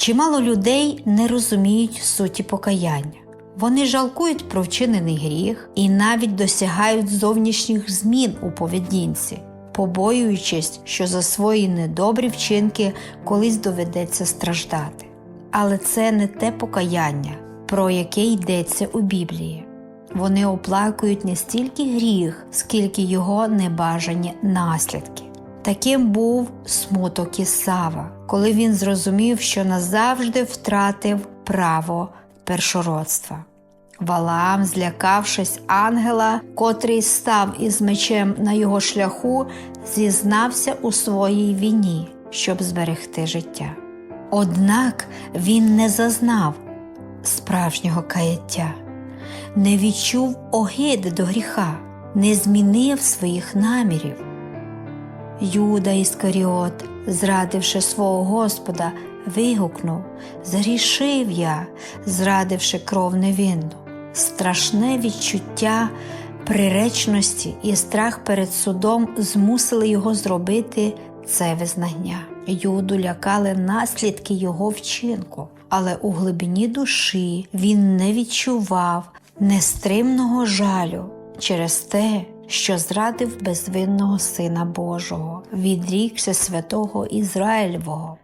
Чимало людей не розуміють суті покаяння. Вони жалкують про вчинений гріх і навіть досягають зовнішніх змін у поведінці, побоюючись, що за свої недобрі вчинки колись доведеться страждати. Але це не те покаяння, про яке йдеться у Біблії. Вони оплакують не стільки гріх, скільки його небажані наслідки. Таким був смуток Ісава, коли він зрозумів, що назавжди втратив право першородства. Валаам, злякавшись ангела, котрий став із мечем на його шляху, зізнався у своїй віні, щоб зберегти життя. Однак він не зазнав справжнього каяття, не відчув огиди до гріха, не змінив своїх намірів. Юда Іскаріот, зрадивши свого Господа, вигукнув Зрішив я, зрадивши кров невинну. Страшне відчуття приречності і страх перед судом змусили його зробити це визнання. Юду лякали наслідки його вчинку, але у глибині душі він не відчував нестримного жалю через те, що зрадив безвинного Сина Божого, відрікся святого Ізраїльвого.